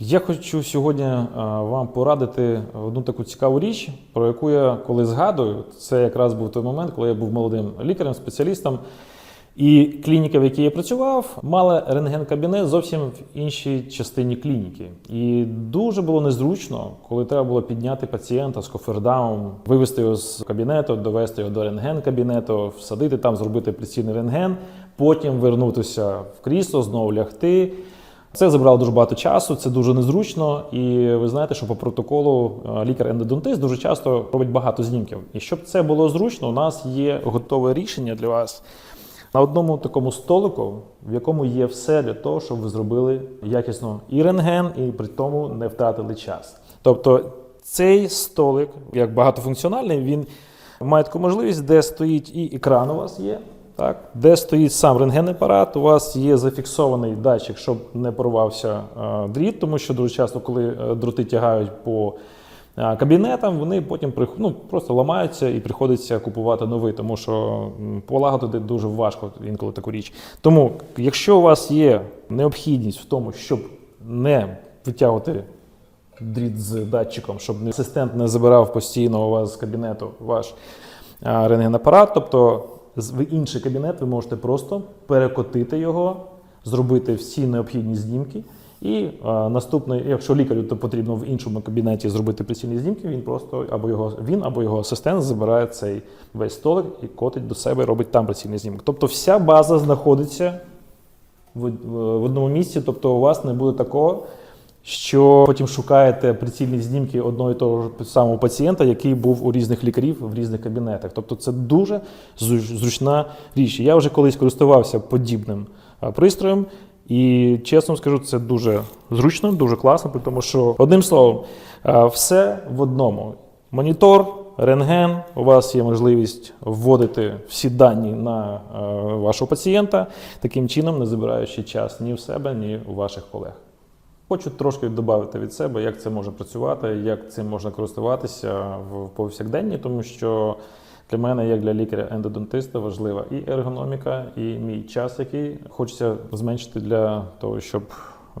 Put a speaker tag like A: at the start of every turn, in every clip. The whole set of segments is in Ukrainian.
A: Я хочу сьогодні е, вам порадити одну таку цікаву річ, про яку я коли згадую, це якраз був той момент, коли я був молодим лікарем, спеціалістом. І клініка, в якій я працював, мала рентген-кабінет зовсім в іншій частині клініки. І дуже було незручно, коли треба було підняти пацієнта з кофердаум, вивести його з кабінету, довести його до рентген-кабінету, всадити там, зробити прицільний рентген, потім вернутися в крісло, знову лягти. Це забрало дуже багато часу, це дуже незручно. І ви знаєте, що по протоколу е, лікар-ендодонтист дуже часто робить багато знімків. І щоб це було зручно, у нас є готове рішення для вас на одному такому столику, в якому є все для того, щоб ви зробили якісно і рентген, і при тому не втратили час. Тобто цей столик, як багатофункціональний, він має таку можливість, де стоїть і екран у вас є. Так, де стоїть сам рентген-апарат, у вас є зафіксований датчик, щоб не порвався е, дріт, тому що дуже часто, коли е, дроти тягають по е, кабінетам, вони потім ну, просто ламаються і приходиться купувати новий, тому що полагодити дуже важко інколи таку річ. Тому, якщо у вас є необхідність в тому, щоб не витягувати дріт з датчиком, щоб асистент не забирав постійно у вас з кабінету ваш рентгенапарат. Тобто в інший кабінет ви можете просто перекотити його, зробити всі необхідні знімки. І а, наступний, якщо лікарю то потрібно в іншому кабінеті зробити прицільні знімки, він просто або його він, або його асистент забирає цей весь столик і котить до себе, робить там прицільний знімок. Тобто вся база знаходиться в, в в одному місці, тобто у вас не буде такого, що потім шукаєте прицільні знімки одного і того ж самого пацієнта, який був у різних лікарів в різних кабінетах. Тобто це дуже зручна річ. Я вже колись користувався подібним пристроєм. І чесно скажу, це дуже зручно, дуже класно, тому що одним словом, все в одному. Монітор, рентген, у вас є можливість вводити всі дані на вашого пацієнта, таким чином не забираючи час ні в себе, ні у ваших колег. Хочу трошки додати від себе, як це може працювати, як цим можна користуватися в повсякденні, тому що для мене, як для лікаря-ендодонтиста, важлива і ергономіка, і мій час, який хочеться зменшити для того, щоб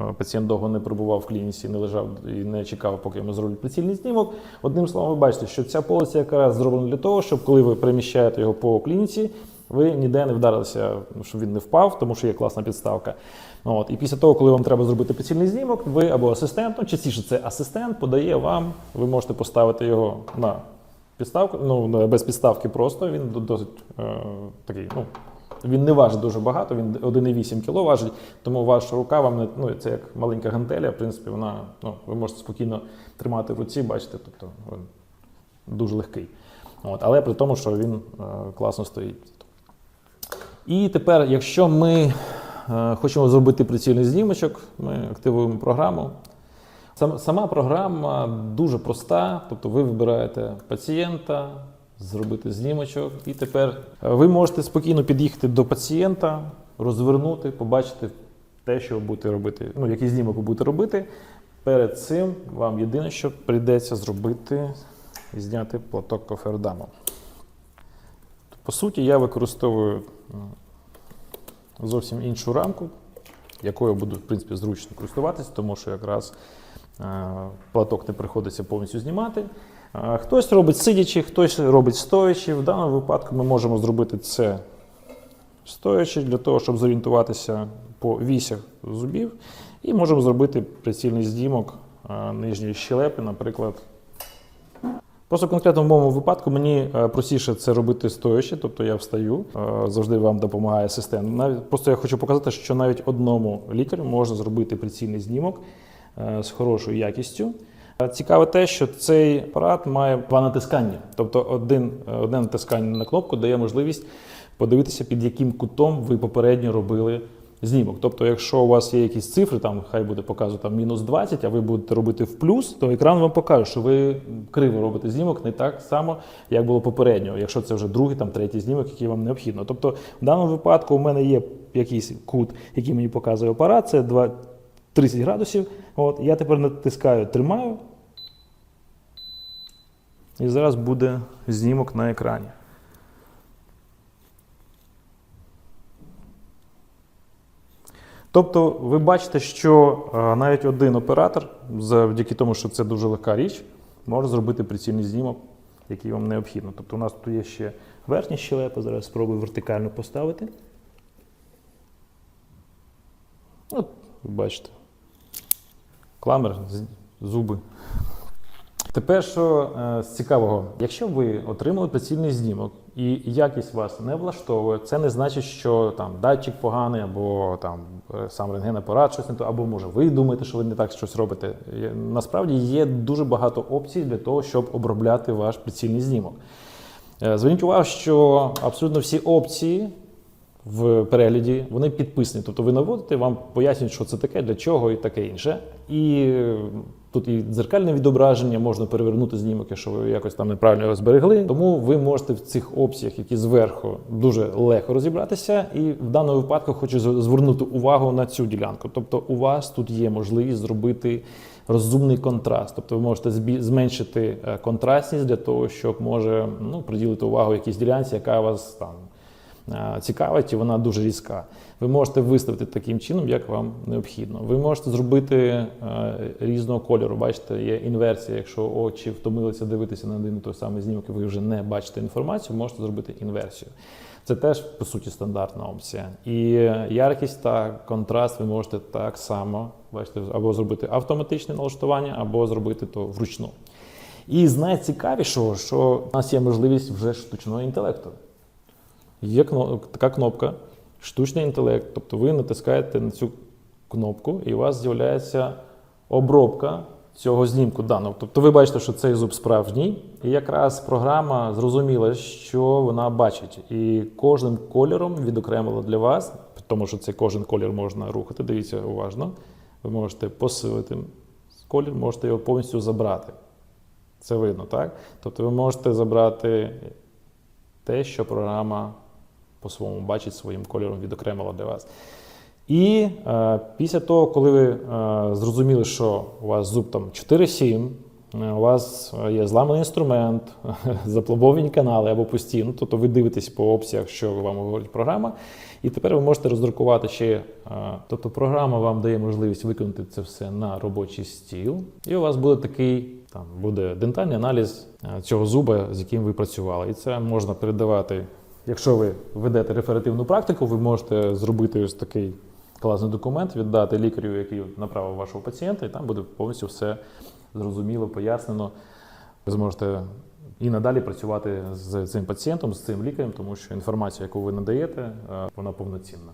A: е, пацієнт довго не перебував в клініці, не лежав і не чекав, поки йому зроблять прицільний знімок. Одним словом, ви бачите, що ця полиця якраз зроблена для того, щоб коли ви переміщаєте його по клініці, ви ніде не вдарилися, щоб він не впав, тому що є класна підставка. Ну, От. І після того, коли вам треба зробити прицільний знімок, ви або асистент, ну частіше це асистент, подає вам, ви можете поставити його на підставку, ну без підставки просто. Він досить е, такий, ну. Він не важить дуже багато, він 1,8 кг важить, тому ваша рука вам не ну, це як маленька гантеля, в принципі, вона ну, ви можете спокійно тримати в руці, бачите, тобто він дуже легкий. От, але при тому, що він е, класно стоїть. І тепер, якщо ми е, хочемо зробити прицільний знімочок, ми активуємо програму. Сама програма дуже проста, тобто ви вибираєте пацієнта, зробити знімочок, і тепер е, ви можете спокійно під'їхати до пацієнта, розвернути, побачити те, що ви будете робити, ну, який знімок ви будете робити. Перед цим вам єдине, що прийдеться зробити, зняти платок кофердаму. По суті, я використовую зовсім іншу рамку, якою буду, в принципі, зручно користуватися, тому що якраз е, платок не приходиться повністю знімати. Е, Хтось робить сидячи, хтось робить стоячи. В даному випадку ми можемо зробити це стоячи для того, щоб зорієнтуватися по вісях зубів. І можемо зробити прицільний знімок е, нижньої щелепи, наприклад. Просто конкретно в моєму випадку мені е, простіше це робити стоячи, тобто я встаю, е, завжди вам допомагає асистент. Навіть просто я хочу показати, що навіть одному лікарю можна зробити прицільний знімок е, з хорошою якістю. Цікаве те, що цей апарат має два натискання. Тобто один, одне натискання на кнопку дає можливість подивитися, під яким кутом ви попередньо робили знімок. Тобто, якщо у вас є якісь цифри, там хай буде показувати там мінус 20, а ви будете робити в плюс, то екран вам покаже, що ви криво робите знімок не так само, як було попередньо, якщо це вже другий, там третій знімок, який вам необхідно. Тобто, в даному випадку у мене є якийсь кут, який мені показує апарат, це 2, 30 градусів. От я тепер натискаю, тримаю. І зараз буде знімок на екрані. Тобто, ви бачите, що е, навіть один оператор, завдяки тому, що це дуже легка річ, може зробити прицільний знімок, який вам необхідно. Тобто, у нас тут є ще верхні щелепа, зараз спробую вертикально поставити. От, ви бачите. Кламер, зуби. Тепер що е, з цікавого, якщо ви отримали прицільний знімок і якість вас не влаштовує, це не значить, що там датчик поганий, або там е, сам рентгенапарат щось не то, або може ви думаєте, що ви не так щось робите. Насправді є дуже багато опцій для того, щоб обробляти ваш прицільний знімок. Е, Зверніть увагу, що абсолютно всі опції в перегляді, вони підписані. Тобто ви наводите, вам пояснюють, що це таке, для чого і таке інше. І тут і дзеркальне відображення, можна перевернути знімок, якщо ви якось там неправильно його зберегли. Тому ви можете в цих опціях, які зверху дуже легко розібратися. І в даному випадку хочу звернути увагу на цю ділянку. Тобто, у вас тут є можливість зробити. Розумний контраст, тобто ви можете зменшити е, контрастність для того, щоб може ну, приділити увагу якійсь ділянці, яка вас там цікавить, і вона дуже різка. Ви можете виставити таким чином, як вам необхідно. Ви можете зробити е, різного кольору. Бачите, є інверсія. Якщо очі втомилися дивитися на один той самий знімок, і ви вже не бачите інформацію, можете зробити інверсію. Це теж по суті стандартна опція. І яркість та контраст ви можете так само бачите, або зробити автоматичне налаштування, або зробити то вручну. І найцікавішого, що у нас є можливість вже штучного інтелекту. Є така кнопка штучний інтелект. Тобто ви натискаєте на цю кнопку, і у вас з'являється обробка цього знімку даного. Тобто ви бачите, що цей зуб справжній, і якраз програма зрозуміла, що вона бачить. І кожним кольором відокремила для вас, тому що цей кожен колір можна рухати. Дивіться уважно. Ви можете посилити колір, можете його повністю забрати. Це видно, так? Тобто ви можете забрати те, що програма по-своєму бачить своїм кольором відокремила для вас. І е, після того, коли ви е, зрозуміли, що у вас зуб там 4-7, е, у вас є зламаний інструмент, запломбовані канали або пусті, ну, тобто ви дивитесь по опціях, що вам говорить програма, і тепер ви можете роздрукувати ще. е, Тобто програма вам дає можливість виконати це все на робочий стіл, і у вас буде такий там буде дентальний аналіз е, цього зуба, з яким ви працювали. І це можна передавати. Якщо ви ведете реферативну практику, ви можете зробити ось такий класний документ, віддати лікарю, який направив вашого пацієнта, і там буде повністю все зрозуміло, пояснено. Ви зможете і надалі працювати з цим пацієнтом, з цим лікарем, тому що інформація, яку ви надаєте, е, вона повноцінна.